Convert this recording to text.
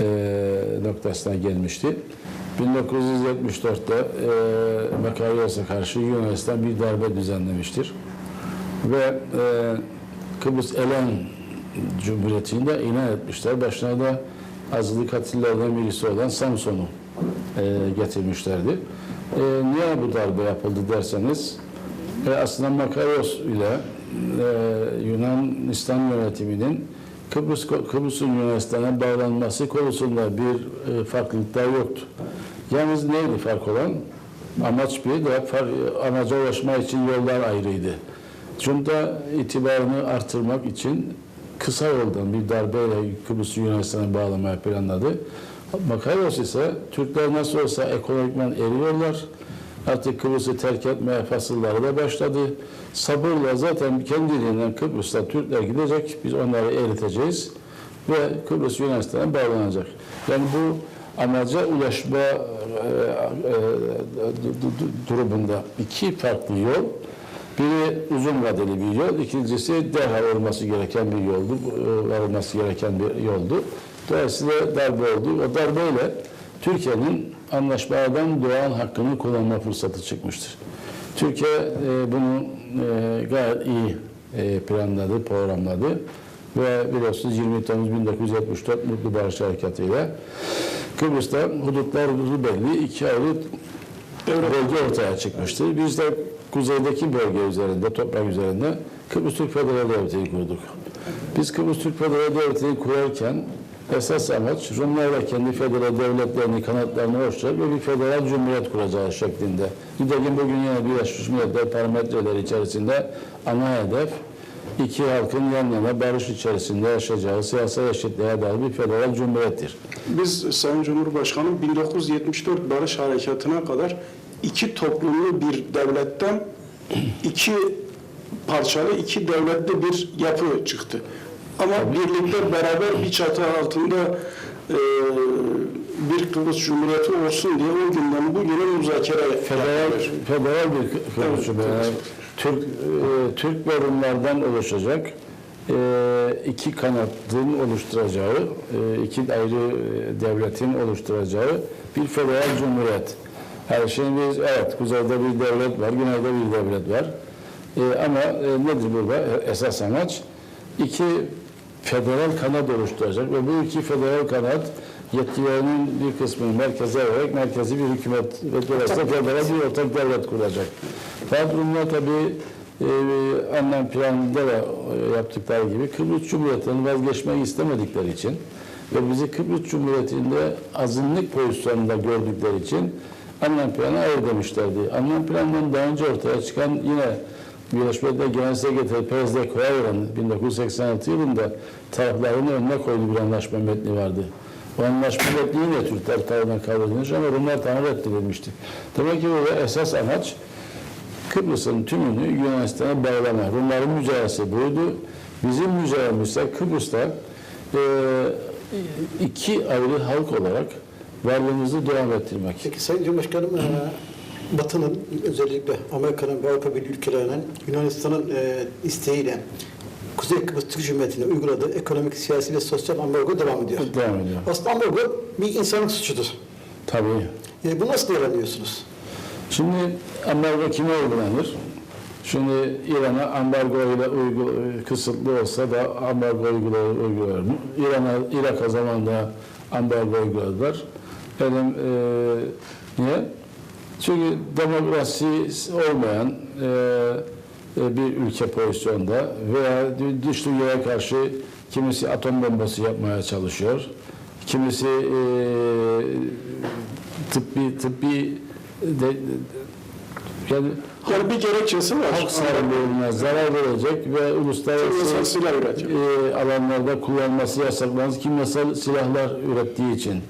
e, noktasına gelmişti. 1974'te e, Makaryos'a karşı Yunanistan bir darbe düzenlemiştir. Ve e, Kıbrıs Elen Cumhuriyeti'nde ilan etmişler. Başına da azılı katillerden birisi olan Samson'u e, getirmişlerdi. E, niye bu darbe yapıldı derseniz e, aslında Makaryos ile e, Yunanistan yönetiminin Kıbrıs Kıbrıs'ın Yunanistan'a bağlanması konusunda bir e, farklılıklar yoktu. Yalnız neydi fark olan? Amaç bir de far- amaca ulaşma için yollar ayrıydı. Junta itibarını artırmak için kısa yoldan bir darbeyle Kıbrıs'ı Yunanistan'a bağlamaya planladı. Makaryos ise Türkler nasıl olsa ekonomikman eriyorlar. Artık Kıbrıs'ı terk etmeye fasılları da başladı. Sabırla zaten kendiliğinden Kıbrıs'ta Türkler gidecek. Biz onları eriteceğiz. Ve Kıbrıs Yunanistan'a bağlanacak. Yani bu amaca ulaşma e, e, du- du- du- durumunda iki farklı yol. Biri uzun vadeli bir yol, ikincisi derhal olması gereken bir yoldu, e, varılması gereken bir yoldu. Dolayısıyla darbe oldu. O darbeyle Türkiye'nin anlaşmalardan doğan hakkını kullanma fırsatı çıkmıştır. Türkiye e, bunu e, gayet iyi e, planladı, programladı ve biliyorsunuz 20 Temmuz 1974 Mutlu Barış Harekatı ile Kıbrıs'ta hudutlar hududu belli iki ayrı bölge ortaya çıkmıştır. Biz de kuzeydeki bölge üzerinde, toprak üzerinde Kıbrıs Türk Federal Devleti'ni kurduk. Biz Kıbrıs Türk Federal Devleti'ni kurarken esas amaç Rumlarla kendi federal devletlerini, kanatlarını oluşturacak ve bir federal cumhuriyet kuracağız şeklinde. Nitekim bugün yine Birleşmiş Milletler parametreleri içerisinde ana hedef iki halkın yan yana barış içerisinde yaşayacağı siyasal eşitliğe dair bir federal cumhuriyettir. Biz Sayın Cumhurbaşkanım 1974 Barış Harekatı'na kadar iki toplumlu bir devletten iki parçalı, iki devletli bir yapı çıktı. Ama birlikte beraber bir çatı altında e, bir Kıbrıs Cumhuriyeti olsun diye o günden bugüne müzakere Federal, federal bir Kıbrıs Evet, Cumhuriyeti. evet. Türk, e, Türk ve Rumlardan oluşacak e, iki kanatın oluşturacağı, e, iki ayrı e, devletin oluşturacağı bir federal cumhuriyet. Yani şimdi biz evet kuzeyde bir devlet var, güneyde bir devlet var. E, ama e, nedir burada E, esas amaç? İki federal kanat oluşturacak ve bu iki federal kanat yetkilerinin bir kısmını merkeze vererek merkezi bir hükümet ve dolayısıyla federal bir ortak devlet kuracak. Fakat Rumlar tabii e, anlam planında da e, yaptıkları gibi Kıbrıs Cumhuriyeti'nden vazgeçmeyi istemedikleri için ve bizi Kıbrıs Cumhuriyeti'nde azınlık pozisyonunda gördükleri için anlam planı hayır demişlerdi. Anlam planından daha önce ortaya çıkan yine Birleşmiş Milletler Genel Sekreteri Perez de Cuellar'ın 1986 yılında tarafların önüne koyduğu bir anlaşma metni vardı. Bu anlaşma metni yine Türkler tarafından kabul ama Rumlar tarafından reddedilmişti. Demek ki burada esas amaç Kıbrıs'ın tümünü Yunanistan'a bağlama. Rumların mücadelesi buydu. Bizim mücadelemiz ise Kıbrıs'ta e, iki ayrı halk olarak varlığımızı devam ettirmek. Peki Sayın Cumhurbaşkanım, e, Batı'nın özellikle Amerika'nın ve Avrupa Birliği ülkelerinin Yunanistan'ın e, isteğiyle Kuzey Kıbrıs Türk Cumhuriyeti'ne uyguladığı ekonomik, siyasi ve sosyal ambargo devam ediyor. Devam ediyor. Aslında ambargo bir insanlık suçudur. Tabii. E, bu nasıl değerlendiriyorsunuz? Şimdi ambargo kime uygulanır? Şimdi İran'a ambargo ile uygul, kısıtlı olsa da ambargo uygular, mı? İran'a, Irak'a zamanında ambargo uyguladılar. Benim, e, niye? Çünkü demokrasi olmayan e, e, bir ülke pozisyonda veya dış dünyaya karşı kimisi atom bombası yapmaya çalışıyor. Kimisi e, tıbbi tıbbi de, yani Yani bir gerekçesi var. halk sağlığına zarar verecek ve uluslararası e, alanlarda kullanması yasaklanmış kimyasal silahlar ürettiği için